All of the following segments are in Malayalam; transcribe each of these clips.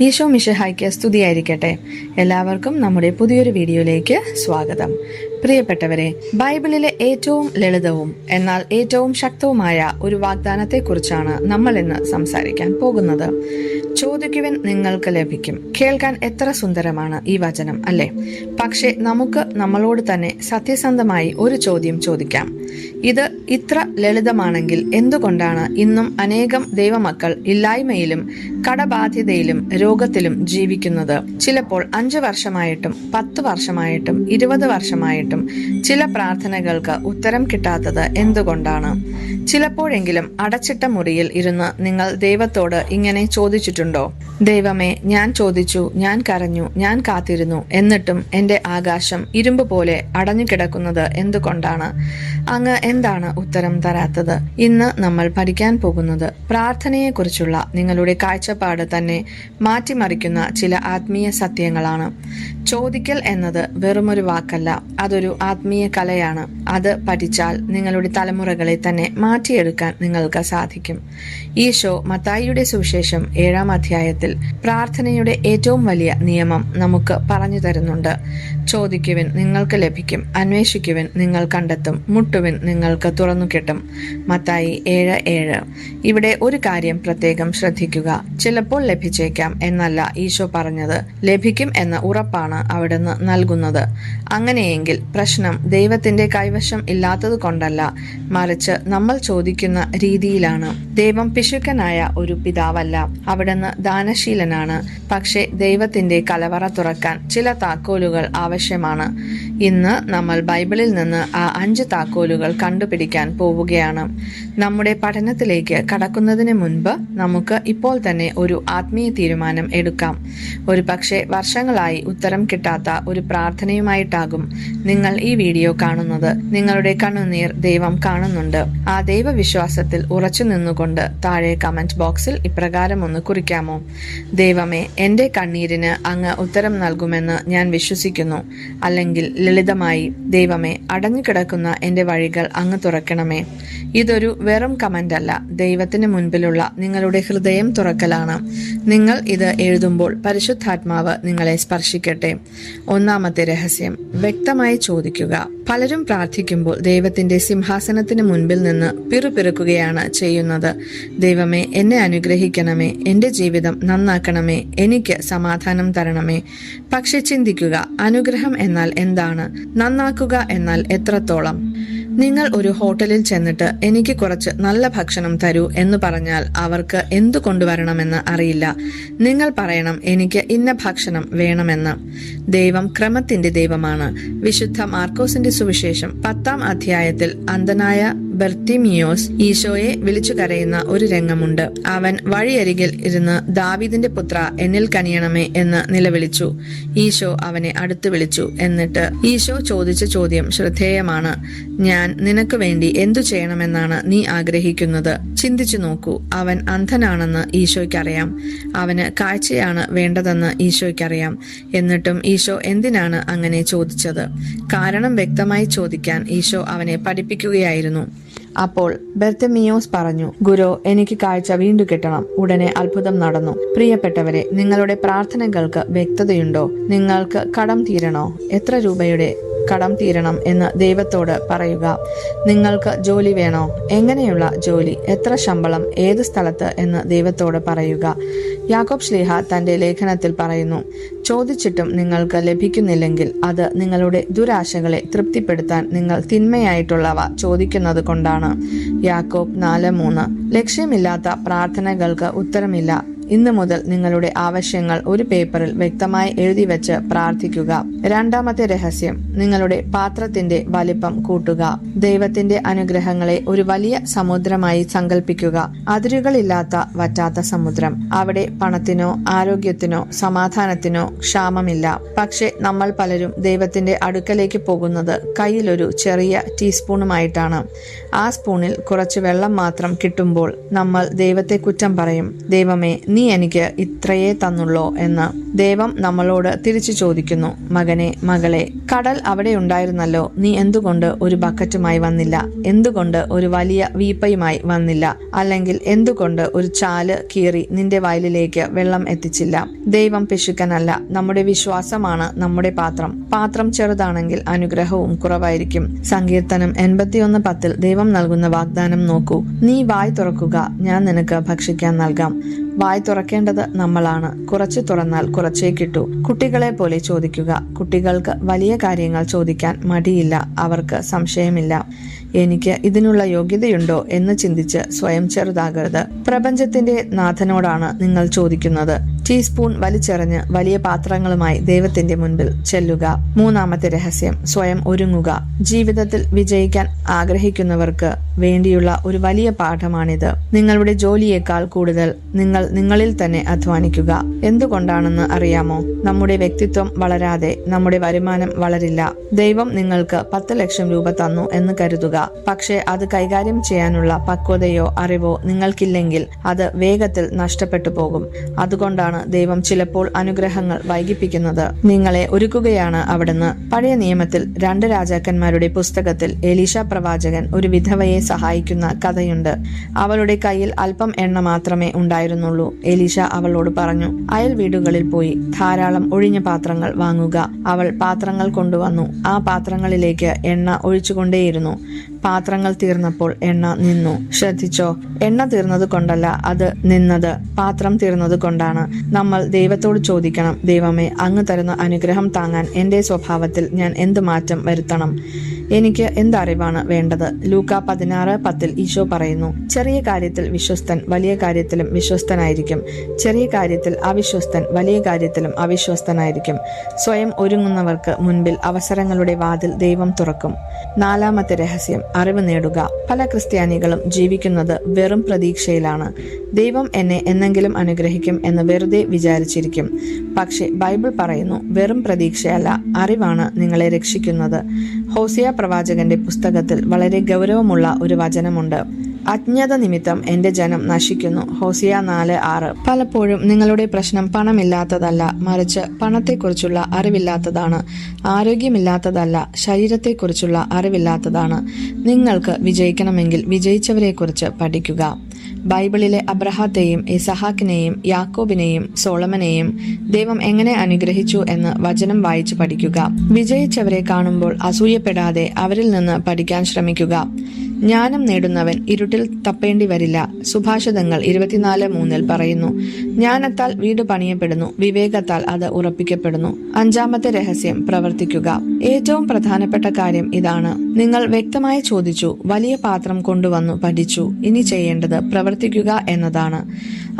ഈശോ മിഷഹായ്ക്ക് സ്തുതിയായിരിക്കട്ടെ. എല്ലാവർക്കും നമ്മുടെ പുതിയൊരു വീഡിയോയിലേക്ക് സ്വാഗതം. പ്രിയപ്പെട്ടവരെ ബൈബിളിലെ ഏറ്റവും ലളിതവും എന്നാൽ ഏറ്റവും ശക്തവുമായ ഒരു വാഗ്ദാനത്തെക്കുറിച്ചാണ് നമ്മൾ ഇന്ന് സംസാരിക്കാൻ പോകുന്നത്. ചോദിക്കുവൻ നിങ്ങൾക്ക് ലഭിക്കും. കേൾക്കാൻ എത്ര സുന്ദരമാണ് ഈ വചനം അല്ലേ? പക്ഷേ നമുക്ക് നമ്മളോട് തന്നെ സത്യസന്ധമായി ഒരു ചോദ്യം ചോദിക്കാം. ഇത് ഇത്ര ലളിതമാണെങ്കിൽ എന്തുകൊണ്ടാണ് ഇന്നും അനേകം ദൈവമക്കൾ ഇല്ലായ്മയിലും കടബാധ്യതയിലും രോഗത്തിലും ജീവിക്കുന്നത്? ചിലപ്പോൾ അഞ്ചു വർഷമായിട്ടും പത്ത് വർഷമായിട്ടും ഇരുപത് വർഷമായിട്ടും ചില പ്രാർത്ഥനകൾക്ക് ഉത്തരം കിട്ടാത്തത് എന്തുകൊണ്ടാണ്? ചിലപ്പോഴെങ്കിലും അടച്ചിട്ട മുറിയിൽ ഇരുന്ന് നിങ്ങൾ ദൈവത്തോട് ഇങ്ങനെ ചോദിച്ചിട്ടുണ്ടോ? ദൈവമേ ഞാൻ ചോദിച്ചു ഞാൻ കരഞ്ഞു ഞാൻ കാത്തിരുന്നു എന്നിട്ടും എന്റെ ആകാശം ഇരുമ്പ് പോലെ അടഞ്ഞു കിടക്കുന്നത് എന്തുകൊണ്ടാണ്? അങ്ങ് എന്താണ് ഉത്തരം തരാത്തത്? ഇന്ന് നമ്മൾ പഠിക്കാൻ പോകുന്നത് പ്രാർത്ഥനയെക്കുറിച്ചുള്ള നിങ്ങളുടെ കാഴ്ചപ്പാട് തന്നെ മാറ്റിമറിക്കുന്ന ചില ആത്മീയ സത്യങ്ങളാണ്. ചോദിക്കൽ എന്നത് വെറുമൊരു വാക്കല്ല അതൊരു ആത്മീയ കലയാണ്. അത് പഠിച്ചാൽ നിങ്ങളുടെ തലമുറകളെ തന്നെ മാറ്റിയെടുക്കാൻ നിങ്ങൾക്ക് സാധിക്കും. ഈശോ മത്തായിയുടെ സുവിശേഷം ഏഴാം അധ്യായത്തിൽ പ്രാർത്ഥനയുടെ ഏറ്റവും വലിയ നിയമം നമുക്ക് പറഞ്ഞു തരുന്നുണ്ട്. ചോദിക്കുവിൻ നിങ്ങൾക്ക് ലഭിക്കും അന്വേഷിക്കുവിൻ നിങ്ങൾ കണ്ടെത്തും മുട്ടുവിൻ നിങ്ങൾക്ക് തുറന്നു കിട്ടും. മത്തായി ഏഴ് ഏഴ്. ഇവിടെ ഒരു കാര്യം പ്രത്യേകം ശ്രദ്ധിക്കുക. ചിലപ്പോൾ ലഭിച്ചേക്കാം എന്നല്ല ഈശോ പറഞ്ഞത്. ലഭിക്കും എന്ന ഉറപ്പാണ് അവിടുന്ന് നൽകുന്നത്. അങ്ങനെയെങ്കിൽ പ്രശ്നം ദൈവത്തിന്റെ കൈവശം ഇല്ലാത്തത് കൊണ്ടല്ല മറിച്ച് നമ്മൾ ചോദിക്കുന്ന രീതിയിലാണ്. ദൈവം പിശുക്കനായ ഒരു പിതാവല്ല. അവിടുന്ന് ദാനശീലനാണ്. പക്ഷേ ദൈവത്തിന്റെ കലവറ തുറക്കാൻ ചില താക്കോലുകൾ ആവശ്യമാണ്. ഇന്ന് നമ്മൾ ബൈബിളിൽ നിന്ന് ആ അഞ്ച് താക്കോലുകൾ കണ്ടുപിടിക്കാൻ പോവുകയാണ്. നമ്മുടെ പഠനത്തിലേക്ക് കടക്കുന്നതിന് മുൻപ് നമുക്ക് ഇപ്പോൾ തന്നെ ഒരു ആത്മീയ തീരുമാനം എടുക്കാം. ഒരു പക്ഷേ വർഷങ്ങളായി ഉത്തരം കിട്ടാത്ത ഒരു പ്രാർത്ഥനയുമായിട്ടാകും നിങ്ങൾ ഈ വീഡിയോ കാണുന്നത്. നിങ്ങളുടെ കണ്ണുനീർ ദൈവം കാണുന്നുണ്ട്. ആ ദൈവവിശ്വാസത്തിൽ ഉറച്ചു നിന്നുകൊണ്ട് താഴെ കമന്റ് ബോക്സിൽ ഇപ്രകാരം ഒന്ന് കുറിക്കാമോ? ദൈവമേ എന്റെ കണ്ണീരിന് അങ്ങ് ഉത്തരം നൽകുമെന്ന് ഞാൻ വിശ്വസിക്കുന്നു. അല്ലെങ്കിൽ ലളിതമായി ദൈവമേ അടഞ്ഞുകിടക്കുന്ന എന്റെ വഴികൾ അങ്ങ് തുറക്കണമേ. ഇതൊരു വെറും കമന്റ് അല്ല ദൈവത്തിന് മുൻപിലുള്ള നിങ്ങളുടെ ഹൃദയം തുറക്കലാണ്. നിങ്ങൾ ഇത് എഴുതുമ്പോൾ പരിശുദ്ധാത്മാവ് നിങ്ങളെ സ്പർശിക്കട്ടെ. ഒന്നാമത്തെ രഹസ്യം വ്യക്തമായി ചോദിക്കുക. പലരും പ്രാർത്ഥിക്കുമ്പോൾ ദൈവത്തിന്റെ സിംഹാസനത്തിന് മുൻപിൽ നിന്ന് പിറുപിറുക്കുകയാണ് ചെയ്യുന്നത്. ദൈവമേ എന്നെ അനുഗ്രഹിക്കണമേ എന്റെ ജീവിതം നന്നാക്കണമേ എനിക്ക് സമാധാനം തരണമേ. പക്ഷെ ചിന്തിക്കുക അനുഗ്രഹം എന്നാൽ എന്താണ്? നന്നാക്കുക എന്നാൽ എത്രത്തോളം? നിങ്ങൾ ഒരു ഹോട്ടലിൽ ചെന്നിട്ട് എനിക്ക് കുറച്ച് നല്ല ഭക്ഷണം തരൂ എന്ന് പറഞ്ഞാൽ അവർക്ക് എന്തു കൊണ്ടുവരണമെന്ന് അറിയില്ല. നിങ്ങൾ പറയണം എനിക്ക് ഇന്ന ഭക്ഷണം വേണമെന്ന്. ദൈവം ക്രമത്തിന്റെ ദൈവമാണ്. വിശുദ്ധ മാർക്കോസിന്റെ സുവിശേഷം പത്താം അധ്യായത്തിൽ അന്ധനായ ബെർത്തിമിയോസ് ഈശോയെ വിളിച്ചു കരയുന്ന ഒരു രംഗമുണ്ട്. അവൻ വഴിയരികിൽ ഇരുന്ന് ദാവീദിന്റെ പുത്ര എന്നിൽ കനിയണമേ എന്ന് നിലവിളിച്ചു. ഈശോ അവനെ അടുത്തു വിളിച്ചു എന്നിട്ട് ഈശോ ചോദിച്ച ചോദ്യം ശ്രദ്ധേയമാണ്. ഞാൻ നിനക്ക് വേണ്ടി എന്തു ചെയ്യണമെന്നാണ് നീ ആഗ്രഹിക്കുന്നത്? ചിന്തിച്ചു നോക്കൂ അവൻ അന്ധനാണെന്ന് ഈശോയ്ക്കറിയാം. അവന് കാഴ്ചയാണ് വേണ്ടതെന്ന് ഈശോയ്ക്കറിയാം. എന്നിട്ടും ഈശോ എന്തിനാണ് അങ്ങനെ ചോദിച്ചത്? കാരണം വ്യക്തമായി ചോദിക്കാൻ ഈശോ അവനെ പഠിപ്പിക്കുകയായിരുന്നു. അപ്പോൾ ബെർത്തമിയോസ് പറഞ്ഞു ഗുരു എനിക്ക് കാഴ്ച വീണ്ടും കിട്ടണം. ഉടനെ അത്ഭുതം നടന്നു. പ്രിയപ്പെട്ടവരെ നിങ്ങളുടെ പ്രാർത്ഥനകൾക്ക് വ്യക്തതയുണ്ടോ? നിങ്ങൾക്ക് കടം തീരണോ? എത്ര രൂപയുടെ കടം തീരണം എന്ന് ദൈവത്തോട് പറയുക. നിങ്ങൾക്ക് ജോലി വേണോ? എങ്ങനെയുള്ള ജോലി? എത്ര ശമ്പളം? ഏത് സ്ഥലത്ത്? എന്ന് ദൈവത്തോട് പറയുക. യാക്കോബ് ശ്ലീഹ തന്റെ ലേഖനത്തിൽ പറയുന്നു ചോദിച്ചിട്ടും നിങ്ങൾക്ക് ലഭിക്കുന്നില്ലെങ്കിൽ അത് നിങ്ങളുടെ ദുരാശകളെ തൃപ്തിപ്പെടുത്താൻ നിങ്ങൾ തിന്മയായിട്ടുള്ളവ ചോദിക്കുന്നത് കൊണ്ടാണ്. യാക്കോബ് നാല് മൂന്ന് ലക്ഷ്യമില്ലാത്ത പ്രാർത്ഥനകൾക്ക് ഉത്തരമില്ല. ഇന്നു മുതൽ നിങ്ങളുടെ ആവശ്യങ്ങൾ ഒരു പേപ്പറിൽ വ്യക്തമായി എഴുതി വെച്ച് പ്രാർത്ഥിക്കുക. രണ്ടാമത്തെ രഹസ്യം നിങ്ങളുടെ പാത്രത്തിന്റെ വലിപ്പം കൂട്ടുക. ദൈവത്തിന്റെ അനുഗ്രഹങ്ങളെ ഒരു വലിയ സമുദ്രമായി സങ്കല്പിക്കുക അതിരുകളില്ലാത്ത വറ്റാത്ത സമുദ്രം. അവിടെ പണത്തിനോ ആരോഗ്യത്തിനോ സമാധാനത്തിനോ ക്ഷാമമില്ല. പക്ഷെ നമ്മൾ പലരും ദൈവത്തിന്റെ അടുക്കലേക്ക് പോകുന്നത് കയ്യിലൊരു ചെറിയ ടീസ്പൂണുമായിട്ടാണ്. ആ സ്പൂണിൽ കുറച്ച് വെള്ളം മാത്രം കിട്ടുമ്പോൾ നമ്മൾ ദൈവത്തെ കുറ്റം പറയും. ദൈവമേ നീ എനിക്ക് ഇത്രയേ തന്നുള്ളോ എന്ന് ദൈവം നമ്മളോട് തിരിച്ചു ചോദിക്കുന്നു മകനെ മകളെ കടൽ അവിടെ ഉണ്ടായിരുന്നല്ലോ നീ എന്തുകൊണ്ട് ഒരു ബക്കറ്റുമായി വന്നില്ല? എന്തുകൊണ്ട് ഒരു വലിയ വീപ്പയുമായി വന്നില്ല? അല്ലെങ്കിൽ എന്തുകൊണ്ട് ഒരു ചാൽ കീറി നിന്റെ വയലിലേക്ക് വെള്ളം എത്തിച്ചില്ല? ദൈവം പിശുക്കനല്ല നമ്മുടെ വിശ്വാസമാണ് നമ്മുടെ പാത്രം. പാത്രം ചെറുതാണെങ്കിൽ അനുഗ്രഹവും കുറവായിരിക്കും. സങ്കീർത്തനം എൺപത്തിയൊന്ന് പത്തിൽ ദൈവം നൽകുന്ന വാഗ്ദാനം നോക്കൂ. നീ വായ് തുറക്കുക ഞാൻ നിനക്ക് ഭക്ഷിക്കാൻ നൽകാം. വായ് തുറക്കേണ്ടത് നമ്മളാണ്. കുറച്ച് തുറന്നാൽ കിട്ടൂ. കുട്ടികളെ പോലെ ചോദിക്കുക. കുട്ടികൾക്ക് വലിയ കാര്യങ്ങൾ ചോദിക്കാൻ മടിയില്ല. അവർക്ക് സംശയമില്ല. എനിക്ക് ഇതിനുള്ള യോഗ്യതയുണ്ടോ എന്ന് ചിന്തിച്ച് സ്വയം ചെറുതാകരുത്. പ്രപഞ്ചത്തിന്റെ നാഥനോടാണ് നിങ്ങൾ ചോദിക്കുന്നത്. ടീസ്പൂൺ വലിച്ചെറിഞ്ഞ് വലിയ പാത്രങ്ങളുമായി ദൈവത്തിന്റെ മുൻപിൽ ചെല്ലുക. മൂന്നാമത്തെ രഹസ്യം സ്വയം ഒരുങ്ങുക. ജീവിതത്തിൽ വിജയിക്കാൻ ആഗ്രഹിക്കുന്നവർക്ക് വേണ്ടിയുള്ള ഒരു വലിയ പാഠമാണിത്. നിങ്ങളുടെ ജോലിയേക്കാൾ കൂടുതൽ നിങ്ങൾ നിങ്ങളിൽ തന്നെ അധ്വാനിക്കുക. എന്തുകൊണ്ടാണെന്ന് അറിയാമോ? നമ്മുടെ വ്യക്തിത്വം വളരാതെ നമ്മുടെ വരുമാനം വളരില്ല. ദൈവം നിങ്ങൾക്ക് പത്ത് ലക്ഷം രൂപ തന്നു എന്ന് കരുതുക. പക്ഷേ അത് കൈകാര്യം ചെയ്യാനുള്ള പക്വതയോ അറിവോ നിങ്ങൾക്കില്ലെങ്കിൽ അത് വേഗത്തിൽ നഷ്ടപ്പെട്ടു പോകും. അതുകൊണ്ടാണ് ദൈവം ചിലപ്പോൾ അനുഗ്രഹങ്ങൾ വൈകിപ്പിക്കുന്നത്. നിങ്ങളെ ഒരുക്കുകയാണ് അവിടുന്ന്. പഴയ നിയമത്തിൽ രണ്ട് രാജാക്കന്മാരുടെ പുസ്തകത്തിൽ എലീഷ പ്രവാചകൻ ഒരു വിധവയെ സഹായിക്കുന്ന കഥയുണ്ട്. അവളുടെ കയ്യിൽ അല്പം എണ്ണ മാത്രമേ ഉണ്ടായിരുന്നുള്ളൂ. എലീഷ അവളോട് പറഞ്ഞു അയൽ വീടുകളിൽ പോയി ധാരാളം ഒഴിഞ്ഞ പാത്രങ്ങൾ വാങ്ങുക. അവൾ പാത്രങ്ങൾ കൊണ്ടുവന്നു. ആ പാത്രങ്ങളിലേക്ക് എണ്ണ ഒഴിച്ചുകൊണ്ടേയിരുന്നു. പാത്രങ്ങൾ തീർന്നപ്പോൾ എണ്ണ നിന്നു. ശ്രദ്ധിച്ചോ എണ്ണ തീർന്നത് കൊണ്ടല്ല അത് നിന്നത്. പാത്രം തീർന്നത് കൊണ്ടാണ്. നമ്മൾ ദൈവത്തോട് ചോദിക്കണം ദൈവമേ അങ്ങ് തരുന്ന അനുഗ്രഹം താങ്ങാൻ എന്റെ സ്വഭാവത്തിൽ ഞാൻ എന്ത് മാറ്റം വരുത്തണം? എനിക്ക് എന്തറിവാണ് വേണ്ടത്? ലൂക്ക പതിനാറ് പത്തിൽ ഈശോ പറയുന്നു ചെറിയ കാര്യത്തിൽ വിശ്വസ്തൻ വലിയ കാര്യത്തിലും വിശ്വസ്തനായിരിക്കും. ചെറിയ കാര്യത്തിൽ അവിശ്വസ്തൻ വലിയ കാര്യത്തിലും അവിശ്വസ്തനായിരിക്കും. സ്വയം ഒരുങ്ങുന്നവർക്ക് മുൻപിൽ അവസരങ്ങളുടെ വാതിൽ ദൈവം തുറക്കും. നാലാമത്തെ രഹസ്യം അറിവ് നേടുക. പല ക്രിസ്ത്യാനികളും ജീവിക്കുന്നത് വെറും പ്രതീക്ഷയിലാണ്. ദൈവം എന്നെ എന്നെങ്കിലും അനുഗ്രഹിക്കും എന്ന് വെറുതെ വിചാരിച്ചിരിക്കും. പക്ഷേ ബൈബിൾ പറയുന്നു വെറും പ്രതീക്ഷയല്ല അറിവാണ് നിങ്ങളെ രക്ഷിക്കുന്നത്. ഹോസിയ പ്രവാചകന്റെ പുസ്തകത്തിൽ വളരെ ഗൗരവമുള്ള ഒരു വചനമുണ്ട്. അജ്ഞത നിമിത്തം എന്റെ ജനം നശിക്കുന്നു. ഹോസിയ നാല് ആറ്. പലപ്പോഴും നിങ്ങളുടെ പ്രശ്നം പണമില്ലാത്തതല്ല മറിച്ച് പണത്തെക്കുറിച്ചുള്ള അറിവില്ലാത്തതാണ്. ആരോഗ്യമില്ലാത്തതല്ല ശരീരത്തെക്കുറിച്ചുള്ള അറിവില്ലാത്തതാണ്. നിങ്ങൾക്ക് വിജയിക്കണമെങ്കിൽ വിജയിച്ചവരെക്കുറിച്ച് പഠിക്കുക. ബൈബിളിലെ അബ്രഹാത്തെയും ഇസഹാക്കിനെയും യാക്കോബിനെയും സോളമനെയും ദൈവം എങ്ങനെ അനുഗ്രഹിച്ചു എന്ന് വചനം വായിച്ചു പഠിക്കുക. വിജയിച്ചവരെ കാണുമ്പോൾ അസൂയപ്പെടാതെ അവരിൽ നിന്ന് പഠിക്കാൻ ശ്രമിക്കുക. ജ്ഞാനം നേടുന്നവൻ ഇരുട്ടിൽ തപ്പേണ്ടി വരില്ല. സുഭാഷിതങ്ങൾ ഇരുപത്തിനാല് മൂന്നിൽ പറയുന്നു ജ്ഞാനത്താൽ വീട് പണിയപ്പെടുന്നു വിവേകത്താൽ അത് ഉറപ്പിക്കപ്പെടുന്നു. അഞ്ചാമത്തെ രഹസ്യം പ്രവർത്തിക്കുക. ഏറ്റവും പ്രധാനപ്പെട്ട കാര്യം ഇതാണ്. നിങ്ങൾ വ്യക്തമായി ചോദിച്ചു വലിയ പാത്രം കൊണ്ടുവന്നു പഠിച്ചു. ഇനി ചെയ്യേണ്ടത് പ്രവർത്തിക്കുക എന്നതാണ്.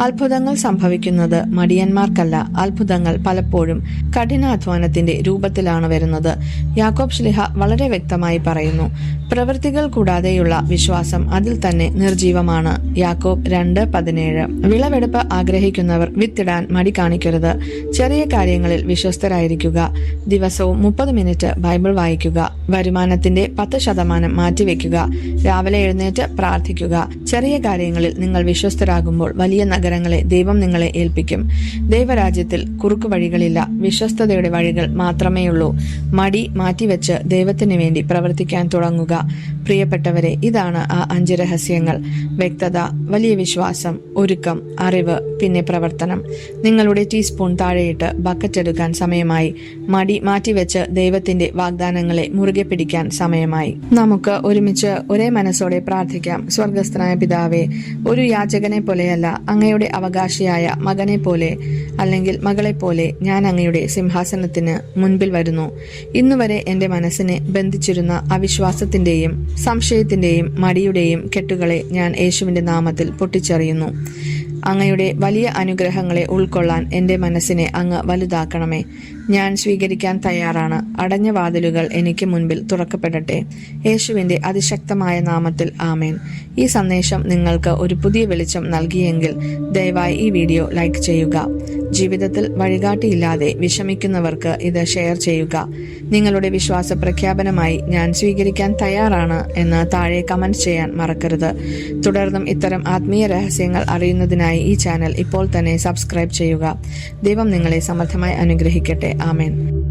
അത്ഭുതങ്ങൾ സംഭവിക്കുന്നത് മടിയന്മാർക്കല്ല. അത്ഭുതങ്ങൾ പലപ്പോഴും കഠിനാധ്വാനത്തിന്റെ രൂപത്തിലാണ് വരുന്നത്. യാക്കോബ് ശ്ലിഹ വളരെ വ്യക്തമായി പറയുന്നു പ്രവൃത്തികൾ കൂടാതെയുള്ള വിശ്വാസം അതിൽ തന്നെ നിർജീവമാണ്. യാക്കോബ് രണ്ട് പതിനേഴ്. വിളവെടുപ്പ് ആഗ്രഹിക്കുന്നവർ വിത്തിടാൻ മടി കാണിക്കരുത്. ചെറിയ കാര്യങ്ങളിൽ വിശ്വസ്തരായിരിക്കുക. ദിവസവും മുപ്പത് മിനിറ്റ് ബൈബിൾ വായിക്കുക. വരുമാനത്തിന്റെ പത്ത് ശതമാനം മാറ്റിവെക്കുക. രാവിലെ എഴുന്നേറ്റ് പ്രാർത്ഥിക്കുക. ചെറിയ കാര്യങ്ങളിൽ നിങ്ങൾ വിശ്വസ്തരാകുമ്പോൾ വലിയ നഗരങ്ങളെ ദൈവം നിങ്ങളെ ഏൽപ്പിക്കും. ദൈവരാജ്യത്തിൽ കുറുക്കു വഴികളില്ല വിശ്വസ്തതയുടെ വഴികൾ മാത്രമേയുള്ളൂ. മടി മാറ്റിവെച്ച് ദൈവത്തിന് വേണ്ടി പ്രവർത്തിക്കാൻ തുടങ്ങുക. പ്രിയപ്പെട്ടവരെ ഇതാണ് ആ അഞ്ച് രഹസ്യങ്ങൾ. വ്യക്തത വലിയ വിശ്വാസം ഒരുക്കം അറിവ് പിന്നെ പ്രവർത്തനം. നിങ്ങളുടെ ടീസ്പൂൺ താഴെയിട്ട് ബക്കറ്റ് എടുക്കാൻ സമയമായി. മടി മാറ്റിവെച്ച് ദൈവത്തിന്റെ വാഗ്ദാനങ്ങളെ മുറുകെ പിടിക്കാൻ സമയമായി. നമുക്ക് ഒരുമിച്ച് ഒരേ മനസ്സോടെ പ്രാർത്ഥിക്കാം. സ്വർഗസ്ഥനായ പിതാവെ ഒരു യാചകനെ പോലെയല്ല അങ്ങയുടെ അവകാശിയായ മകനെ പോലെ അല്ലെങ്കിൽ മകളെ പോലെ ഞാൻ അങ്ങയുടെ സിംഹാസനത്തിന് മുൻപിൽ വരുന്നു. ഇന്നുവരെ എന്റെ മനസ്സിനെ ബന്ധിച്ചിരുന്ന അവിശ്വാസത്തിന്റെയും സംശയത്തിന്റെയും മടിയുടെയും കെട്ടുകളെ ഞാൻ യേശുവിന്റെ നാമത്തിൽ പൊട്ടിച്ചെറിയുന്നു. അങ്ങയുടെ വലിയ അനുഗ്രഹങ്ങളെ ഉൾക്കൊള്ളാൻ എന്റെ മനസ്സിനെ അങ്ങ് വലുതാക്കണമേ. ഞാൻ സ്വീകരിക്കാൻ തയ്യാറാണ്. അടഞ്ഞ വാതിലുകൾ എനിക്ക് മുൻപിൽ തുറക്കപ്പെടട്ടെ. യേശുവിന്റെ അതിശക്തമായ നാമത്തിൽ ആമേൻ. ഈ സന്ദേശം നിങ്ങൾക്ക് ഒരു പുതിയ വെളിച്ചം നൽകിയെങ്കിൽ ദയവായി ഈ വീഡിയോ ലൈക്ക് ചെയ്യുക. ജീവിതത്തിൽ വഴികാട്ടിയില്ലാതെ വിഷമിക്കുന്നവർക്ക് ഇത് ഷെയർ ചെയ്യുക. നിങ്ങളുടെ വിശ്വാസ പ്രഖ്യാപനമായി ഞാൻ സ്വീകരിക്കാൻ തയ്യാറാണ് എന്ന് താഴെ കമന്റ് ചെയ്യാൻ മറക്കരുത്. തുടർന്നും ഇത്തരം ആത്മീയ രഹസ്യങ്ങൾ അറിയുന്നതിനായി ഈ ചാനൽ ഇപ്പോൾ തന്നെ സബ്സ്ക്രൈബ് ചെയ്യുക. ദൈവം നിങ്ങളെ സമർത്ഥമായി അനുഗ്രഹിക്കട്ടെ. ആമേൻ.